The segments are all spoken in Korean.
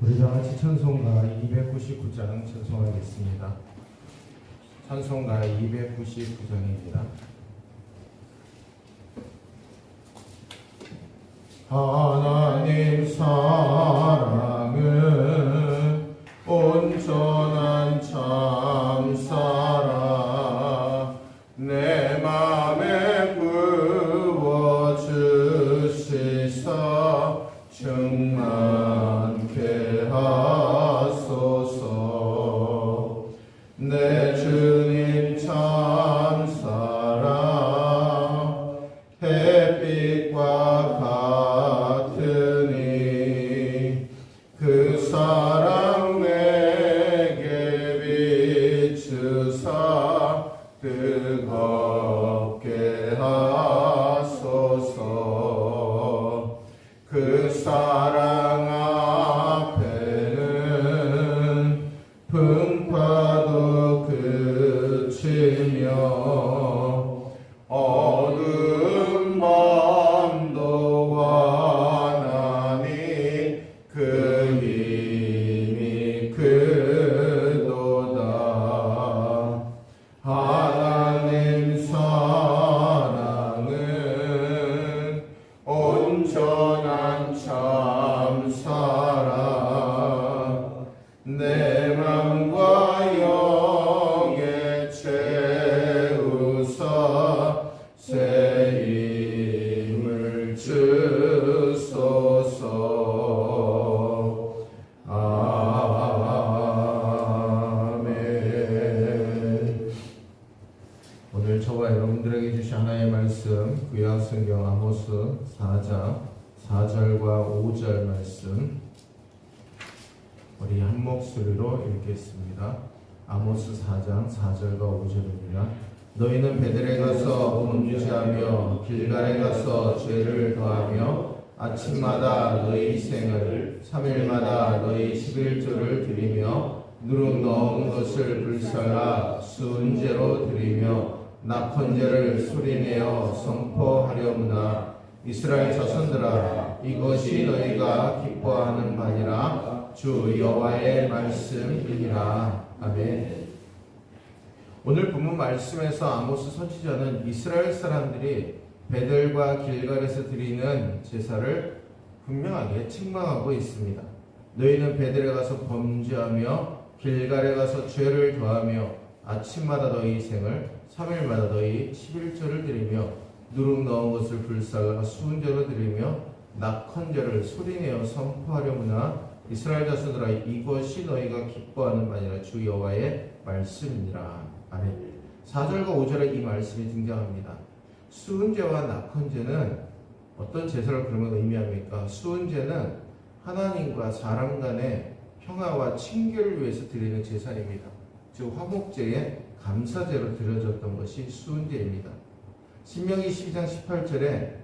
우리 다 같이 찬송가 299장 찬송하겠습니다. 찬송가 299장입니다. 하나님 사랑은 내 아모스 4장 4절과 5절 말씀 우리 한 목소리로 읽겠습니다. 아모스 4장 4절과 5절입니다. 너희는 베델에 가서 범죄하며 길갈에 가서 죄를 더하며 아침마다 너희 희생을 3일마다 너희 11조를 드리며 누룩 넣은 것을 불살라 순제로 드리며 낙헌제를 소리내어 선포하려무나 이스라엘 자손들아 이것이 너희가 기뻐하는 바니라 주 여호와의 말씀이니라 아멘. 오늘 본문 말씀에서 아모스 선지자는 이스라엘 사람들이 베델과 길갈에서 드리는 제사를 분명하게 책망하고 있습니다. 너희는 베델에 가서 범죄하며 길갈에 가서 죄를 더하며 아침마다 너희 희생을 3일마다 너희 11조를 드리며 누룩 넣은 것을 불살라 수은제로 드리며 낙헌제를 소리내어 선포하려무나 이스라엘 자손들아 이것이 너희가 기뻐하는 바니라 주 여호와의 말씀이니라 아멘 4절과 5절에 이 말씀이 등장합니다 수은제와 낙헌제는 어떤 제사를 그러면 의미합니까? 수은제는 하나님과 사람 간의 평화와 친교를 위해서 드리는 제사입니다. 즉 화목제에 감사제로 드려졌던 것이 수은제입니다. 신명기 12장 18절에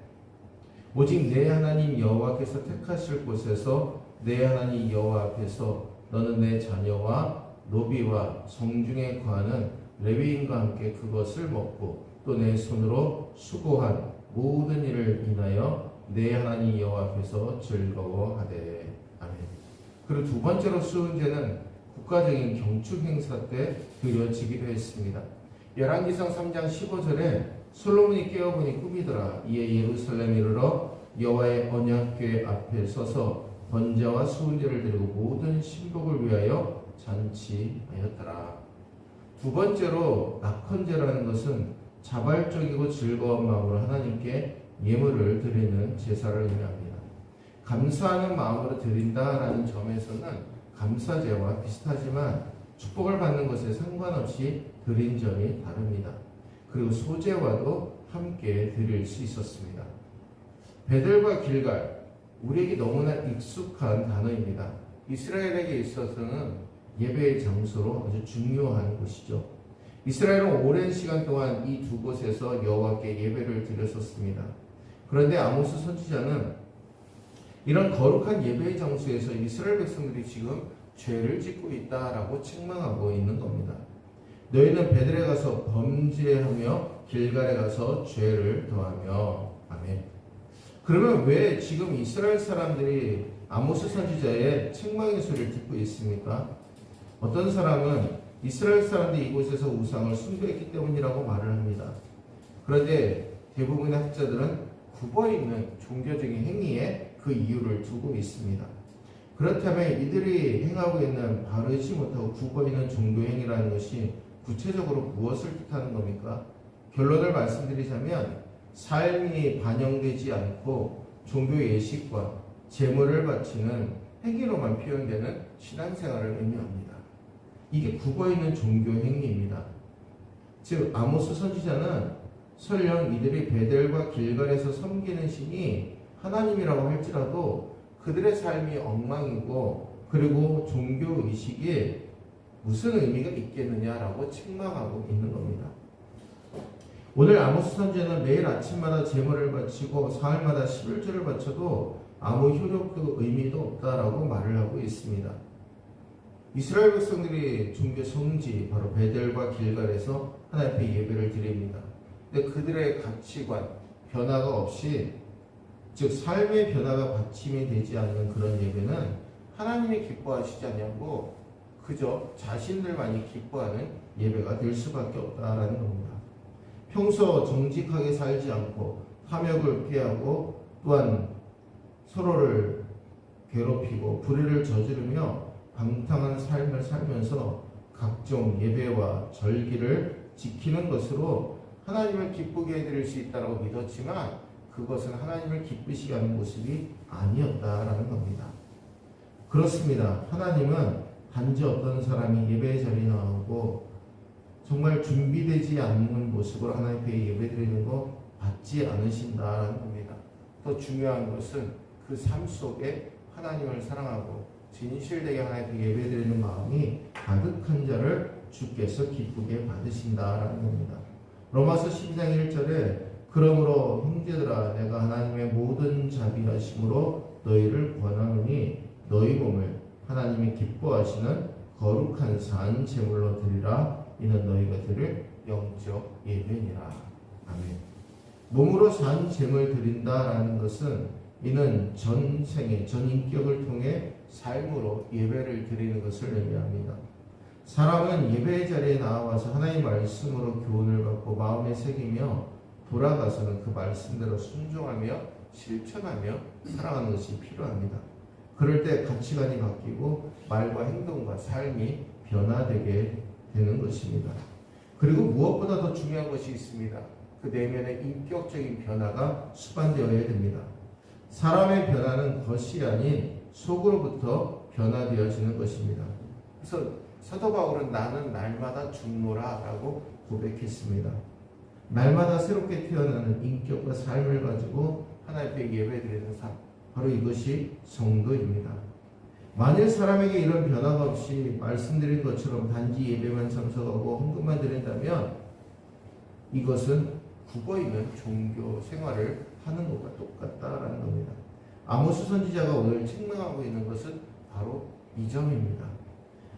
오직 내 하나님 여호와께서 택하실 곳에서 내 하나님 여호와 앞에서 너는 내 자녀와 노비와 성중에 거하는 레위인과 함께 그것을 먹고 또 내 손으로 수고한 모든 일을 인하여 내 하나님 여호와 앞에서 즐거워하되 아멘. 그리고 두 번째로 수은제는 국가적인 경축 행사 때 드려지기도 했습니다. 열왕기상 3장 15절에 솔로몬이 깨어보니 꿈이더라 이에 예루살렘 이르러 여호와의 언약궤 앞에 서서 번제와 수은제를 드리고 모든 신복을 위하여 잔치하였더라. 두 번째로 낙헌제라는 것은 자발적이고 즐거운 마음으로 하나님께 예물을 드리는 제사를 의미합니다. 감사하는 마음으로 드린다라는 점에서는 감사제와 비슷하지만 축복을 받는 것에 상관없이 드린 점이 다릅니다. 그리고 소제와도 함께 드릴 수 있었습니다. 베델과 길갈 우리에게 너무나 익숙한 단어입니다. 이스라엘에게 있어서는 예배의 장소로 아주 중요한 곳이죠. 이스라엘은 오랜 시간 동안 이 두 곳에서 여호와께 예배를 드렸었습니다. 그런데 아모스 선지자는 이런 거룩한 예배의 장소에서 이스라엘 백성들이 지금 죄를 짓고 있다라고 책망하고 있는 겁니다. 너희는 베들에 가서 범죄하며 길갈에 가서 죄를 더하며 아멘. 그러면 왜 지금 이스라엘 사람들이 아모스 선지자의 책망의 소리를 듣고 있습니까? 어떤 사람은 이스라엘 사람들이 이곳에서 우상을 숭배했기 때문이라고 말을 합니다. 그런데 대부분의 학자들은 굽어 있는 종교적인 행위에 그 이유를 두고 있습니다. 그렇다면 이들이 행하고 있는 바르지 못하고 굽어 있는 종교 행위라는 것이 구체적으로 무엇을 뜻하는 겁니까? 결론을 말씀드리자면 삶이 반영되지 않고 종교 예식과 제물을 바치는 행위로만 표현되는 신앙생활을 의미합니다. 이게 굽어 있는 종교 행위입니다. 즉 아모스 선지자는 설령 이들이 베델과 길갈에서 섬기는 신이 하나님이라고 할지라도 그들의 삶이 엉망이고 그리고 종교 의식이 무슨 의미가 있겠느냐라고 책망하고 있는 겁니다. 오늘 아모스 선지자는 매일 아침마다 제물을 바치고 사흘마다 11절을 바쳐도 아무 효력도 의미도 없다라고 말을 하고 있습니다. 이스라엘 백성들이 종교 성지 바로 베델과 길갈에서 하나님 앞에 예배를 드립니다. 근데 그들의 가치관 변화가 없이 즉 삶의 변화가 받침이 되지 않는 그런 예배는 하나님이 기뻐하시지 않냐고 그저 자신들만이 기뻐하는 예배가 될 수밖에 없다라는 겁니다. 평소 정직하게 살지 않고 탐욕을 피하고 또한 서로를 괴롭히고 불의를 저지르며 방탕한 삶을 살면서 각종 예배와 절기를 지키는 것으로 하나님을 기쁘게 해드릴 수 있다고 믿었지만 그것은 하나님을 기쁘시게 하는 모습이 아니었다라는 겁니다. 그렇습니다. 하나님은 단지 어떤 사람이 예배 자리에 나오고 정말 준비되지 않는 모습으로 하나님 앞에 예배 드리는 거 받지 않으신다라는 겁니다. 더 중요한 것은 그 삶 속에 하나님을 사랑하고 진실되게 하나님 앞에 예배 드리는 마음이 가득한 자를 주께서 기쁘게 받으신다라는 겁니다. 로마서 12장 1절에 그러므로 형제들아 자비하심으로 너희를 권하노니 너희 몸을 하나님이 기뻐하시는 거룩한 산 제물로 드리라 이는 너희가 드릴 영적 예배니라 아멘. 몸으로 산 제물 드린다라는 것은 이는 전생의 전인격을 통해 삶으로 예배를 드리는 것을 의미합니다. 사람은 예배 자리에 나와서 하나님 말씀으로 교훈을 받고 마음에 새기며 돌아가서는 그 말씀대로 순종하며 실천하며 살아가는 것이 필요합니다. 그럴 때 가치관이 바뀌고 말과 행동과 삶이 변화되게 되는 것입니다. 그리고 무엇보다 더 중요한 것이 있습니다. 그 내면의 인격적인 변화가 수반되어야 됩니다. 사람의 변화는 겉이 아닌 속으로부터 변화되어지는 것입니다. 그래서 사도 바울은 나는 날마다 죽노라라고 고백했습니다. 날마다 새롭게 태어나는 인격과 삶을 가지고 하나님 앞에 예배드리는 삶 바로 이것이 성도입니다. 만일 사람에게 이런 변화가 없이 말씀드린 것처럼 단지 예배만 참석하고 헌금만 드린다면 이것은 국어 있는 종교 생활을 하는 것과 똑같다라는 겁니다. 아모스 선지자가 오늘 책망하고 있는 것은 바로 이 점입니다.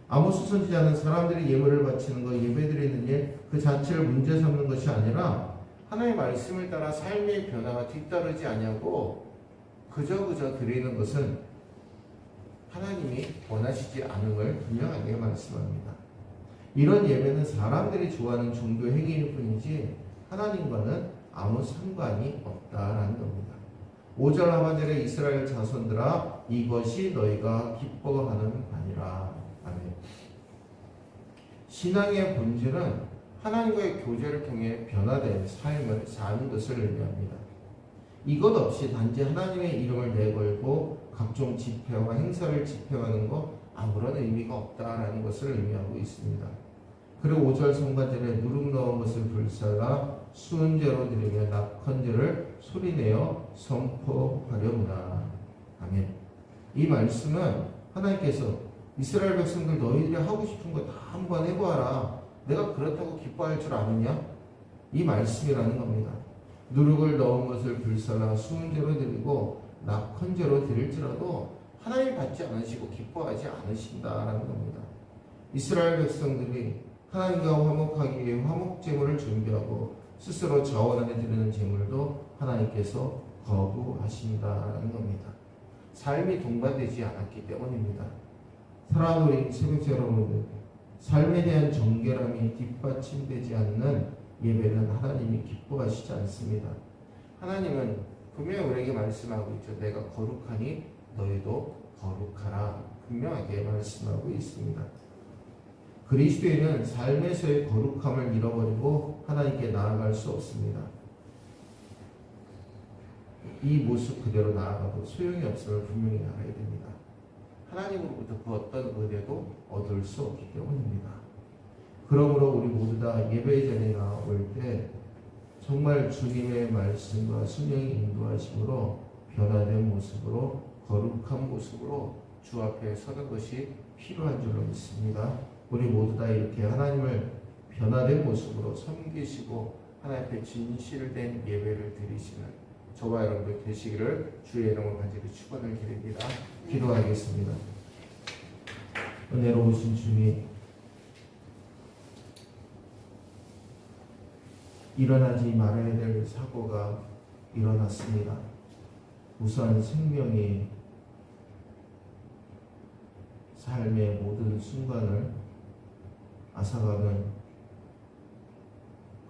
아모스 선지자는 사람들이 예물을 바치는 것, 예배드리는 일, 그 자체를 문제 삼는 것이 아니라 하나님의 말씀을 따라 삶의 변화가 뒤따르지 아니하고 그저 그저 드리는 것은 하나님이 원하시지 않음을 분명하게 말씀합니다. 이런 예배는 사람들이 좋아하는 종교 행위일 뿐이지 하나님과는 아무 상관이 없다라는 겁니다. 5절 하반절에 이스라엘 자손들아 이것이 너희가 기뻐하는 바니라. 아멘. 신앙의 본질은 하나님과의 교제를 통해 변화된 삶을 사는 것을 의미합니다. 이것 없이 단지 하나님의 이름을 내걸고 각종 집회와 행사를 집행하는 것 아무런 의미가 없다라는 것을 의미하고 있습니다. 그리고 5절 성관절에 누룩 넣은 것을 불사라 수은제로 드리며 낙헌제를 소리내어 선포하려무나. 아멘. 이 말씀은 하나님께서 이스라엘 백성들 너희들이 하고 싶은 거 다 한번 해보아라. 내가 그렇다고 기뻐할 줄 아느냐? 이 말씀이라는 겁니다. 누룩을 넣은 것을 불사라 수은제로 드리고 낙헌제로 드릴지라도 하나님 받지 않으시고 기뻐하지 않으신다라는 겁니다. 이스라엘 백성들이 하나님과 화목하기 위해 화목 제물을 준비하고 스스로 자원 안에 드리는 제물도 하나님 하나님께서 거부하신다는 겁니다. 삶이 동반되지 않았기 때문입니다. 사랑하는 새벽 여러분들, 삶에 대한 정결함이 뒷받침되지 않는 예배는 하나님이 기뻐하시지 않습니다. 하나님은 분명히 우리에게 말씀하고 있죠. 내가 거룩하니 너희도 거룩하라. 분명하게 말씀하고 있습니다. 그리스도인은 삶에서의 거룩함을 잃어버리고 하나님께 나아갈 수 없습니다. 이 모습 그대로 나아가도 소용이 없음을 분명히 알아야 됩니다. 하나님으로부터 그 어떤 은혜도 얻을 수 없기 때문입니다. 그러므로 우리 모두 다 예배 전에 나올 때 정말 주님의 말씀과 순영이 인도하심으로 변화된 모습으로 거룩한 모습으로 주 앞에 서는 것이 필요한 줄로 믿습니다. 우리 모두 다 이렇게 하나님을 변화된 모습으로 섬기시고 하나님 앞에 진실된 예배를 드리시는 저와 여러분들 되시기를 주의 이름으로 간절히 축원을 드립니다. 기도하겠습니다. 은혜로우신 주님 일어나지 말아야 될 사고가 일어났습니다. 우선 생명이 삶의 모든 순간을 앗아가는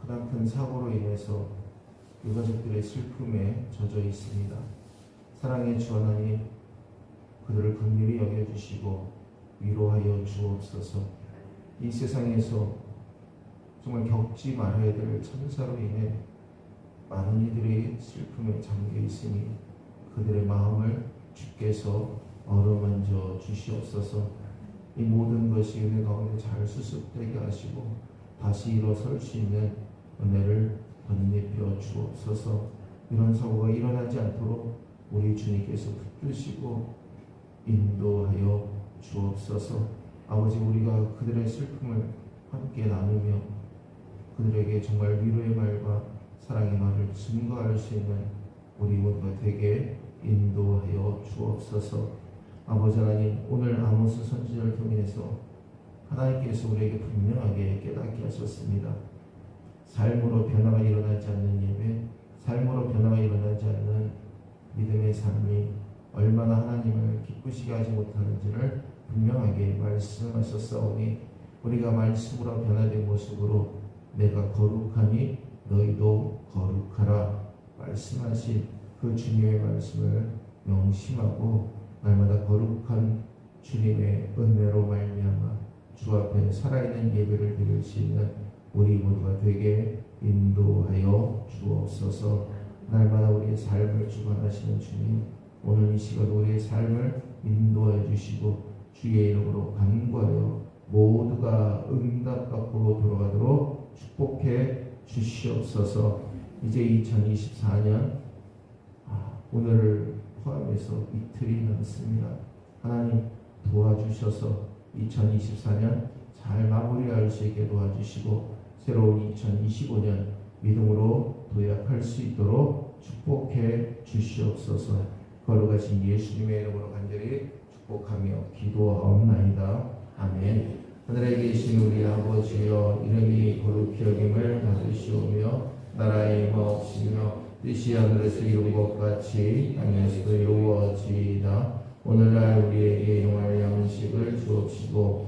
큰 사고로 인해서 유가족들의 슬픔에 젖어 있습니다. 사랑의 주 하나님 그들을 긍휼히 여겨주시고 위로하여 주옵소서 이 세상에서 정말 겪지 말아야 될 천사로 인해 많은 이들이 슬픔에 잠겨 있으니 그들의 마음을 주께서 어루만져 주시옵소서 이 모든 것이 은혜 가운데 잘 수습되게 하시고 다시 일어설 수 있는 은혜를 건네펴 주옵소서. 이런 사고가 일어나지 않도록 우리 주님께서 붙드시고 인도하여 주옵소서. 아버지 우리가 그들의 슬픔을 함께 나누며 그들에게 정말 위로의 말과 사랑의 말을 증거할 수 있는 우리 모두가 되게 인도하여 주옵소서. 아버지 하나님 오늘 아모스 선지자를 통해서 하나님께서 우리에게 분명하게 깨닫게 하셨습니다. 삶으로 변화가 일어나지 않는 예배, 삶으로 변화가 일어나지 않는 믿음의 삶이 얼마나 하나님을 기쁘시게 하지 못하는지를 분명하게 말씀하셨사오니 우리가 말씀으로 변화된 모습으로 내가 거룩하니 너희도 거룩하라 말씀하신 그 주님의 말씀을 명심하고 날마다 거룩한 주님의 은혜로 말미암아 주 앞에 살아있는 예배를 드릴 수 있는 우리 모두가 되게 인도하여 주옵소서 날마다 우리의 삶을 주관하시는 주님 오늘 이 시간 우리의 삶을 인도해 주시고 주의 이름으로 간구하여 모두가 응답받고 돌아가도록 축복해 주시옵소서 이제 2024년 아, 오늘을 포함해서 이틀이 남습니다. 하나님 도와주셔서 2024년 잘 마무리할 수 있게 도와주시고 새로운 2025년 믿음으로 도약할 수 있도록 축복해 주시옵소서 거룩하신 예수님의 이름으로 간절히 축복하며 기도하옵나이다. 아멘 하늘에 계신 우리 아버지여 이름이 거룩히 여김을 받으시오며 나라의 임하옵시며 뜻이 하늘에서 이룬 것 같이 땅에서도 이루어지이다. 오늘날 우리에게 용할 양식을 주옵시고